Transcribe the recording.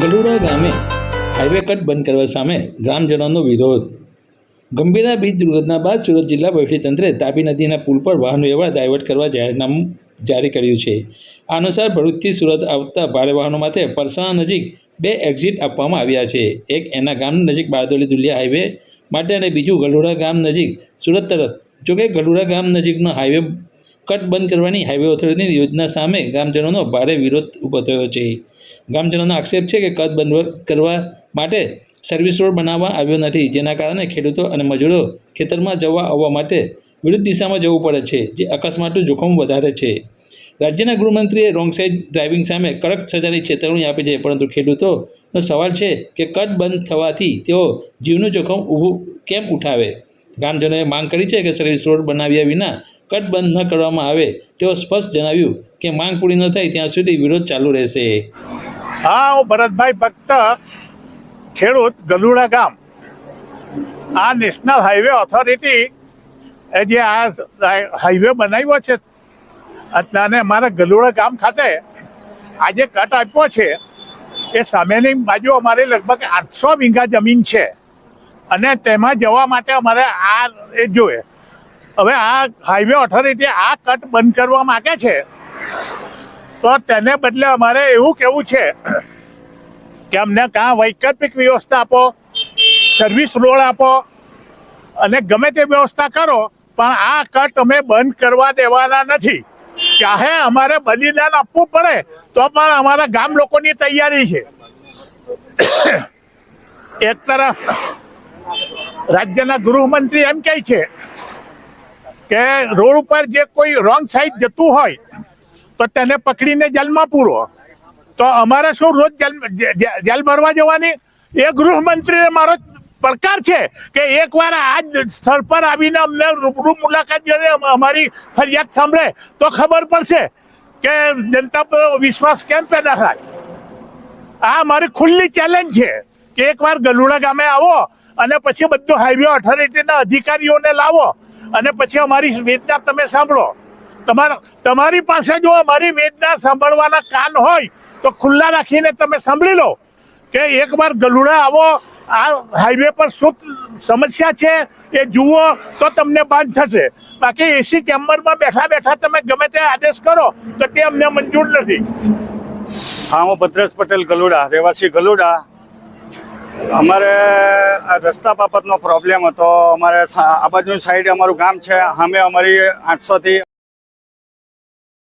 ગલુડા ગામે highway cut બંધ કરવા સામે ગ્રામજનોનો વિરોધ. ગંભીરા બીજ દુર્ઘટના બાદ સુરત જિલ્લા વહીવટીતંત્રે તાપી નદીના પુલ પર વાહન વ્યવહાર ડાયવર્ટ કરવા જાહેરનામું જારી કર્યું છે. આ અનુસાર ભરૂચથી સુરત આવતા ભારે વાહનો માટે પરસાણા નજીક બે એક્ઝિટ આપવામાં આવ્યા છે. એક એના ગામ નજીક બારદોલી દુલિયા હાઈવે માટે અને બીજું ગલુડા ગામ નજીક સુરત તરફ. જોકે ગલુડા ગામ નજીકનો હાઈવે કટ બંધ કરવાની હાઈવે ઓથોરિટીની યોજના સામે ગ્રામજનોનો ભારે વિરોધ ઊભો થયો છે. ગ્રામજનોનો આક્ષેપ છે કે કટ બંધ કરવા માટે સર્વિસ રોડ બનાવવા આવ્યો નથી, જેના કારણે ખેડૂતો અને મજૂરો ખેતરમાં જવા આવવા માટે વિરુદ્ધ દિશામાં જવું પડે છે, જે અકસ્માતનું જોખમ વધારે છે. રાજ્યના ગૃહમંત્રીએ રોંગ સાઇડ ડ્રાઇવિંગ સામે કડક સજાની ચેતવણી આપી છે, પરંતુ ખેડૂતોનો સવાલ છે કે કટ બંધ થવાથી તેઓ જીવનું જોખમ ઊભું કેમ ઉઠાવે? ગ્રામજનોએ માંગ કરી છે કે સર્વિસ રોડ બનાવ્યા વિના કટ બંધ ન કરવામાં આવે, તેઓ સ્પષ્ટ જણાવ્યું કે માંગ પૂરી ન થાય, ત્યાં સુધી વિરોધ ચાલુ રહેશે. હા, હું ભરતભાઈ ભક્ત, ખેડૂત ગલુડા ગામ. આ નેશનલ હાઈવે ઓથોરિટી એ જે આ હાઈવે બનાવ્યો છે, અને અમારા ગલુડા ગામ ખાતે આજે કટ આપ્યો છે. એ સામેની બાજુ અમારે લગભગ આઠસો વીઘા જમીન છે. અને તેમાં જવા માટે અમારે આ એ જોઈએ. હવે આ હાઈવે ઓથોરિટી આ કટ બંધ કરવા માગે છે, તો તેને બદલે અમારે એવું કેવું છે કે અમને કાં વૈકલ્પિક વ્યવસ્થા આપો સર્વિસ રોડ આપો, અને ગમે તે વ્યવસ્થા કરો, પણ આ કટ અમે બંધ કરવા દેવાના નથી. ચાહે અમારે બલિદાન આપવું પડે, તો પણ અમારા ગામ લોકોની તૈયારી છે. એક તરફ રાજ્યના ગૃહમંત્રી એમ કહે છે કે રોડ ઉપર જે કોઈ રોંગ સાઈડ જતું હોય, તો તેને પકડીને જેલમાં પૂરો. તો અમારે શું રોજ જેલ ભરવા જવાની? એ ગૃહમંત્રીને મારો પડકાર છે કે એકવાર આ સ્થળ પર આવીને અમને રૂબરૂ મુલાકાત લઈને અમ- અમારી ફરિયાદ સાંભળે, તો ખબર પડશે કે જનતા પર વિશ્વાસ કેમ પેદા થાય. આ મારી ખુલ્લી ચેલેન્જ છે કે એકવાર ગલુડા ગામે આવો અને પછી બધું હાઈવે ઓથોરિટીના અધિકારીઓને લાવો. અને પછી અમારી વેદના તમે સાંભળો. તમારા તમારી પાસે જો અમારી વેદના સાંભળવાના કાન હોય, તો ખુલ્લા રાખીને તમે સાંભળી લો કે એકવાર ગલુડા આવો, આ હાઈવે પર શું સમસ્યા છે, એ જુઓ, તો તમને બાંધ થશે. બાકી એસી ચેમ્બરમાં બેઠા બેઠા તમે ગમે તે આદેશ કરો, તો તે અમને મંજૂર નથી. હા, હું ભદ્રેશ પટેલ ગલુડા, રહેવાસી ગલુડા. અમારે રસ્તા બાબતનો પ્રોબ્લેમ હતો. અમારે આ બાજુની સાઈડ અમારું ગામ છે. અમે અમારી આઠસોથી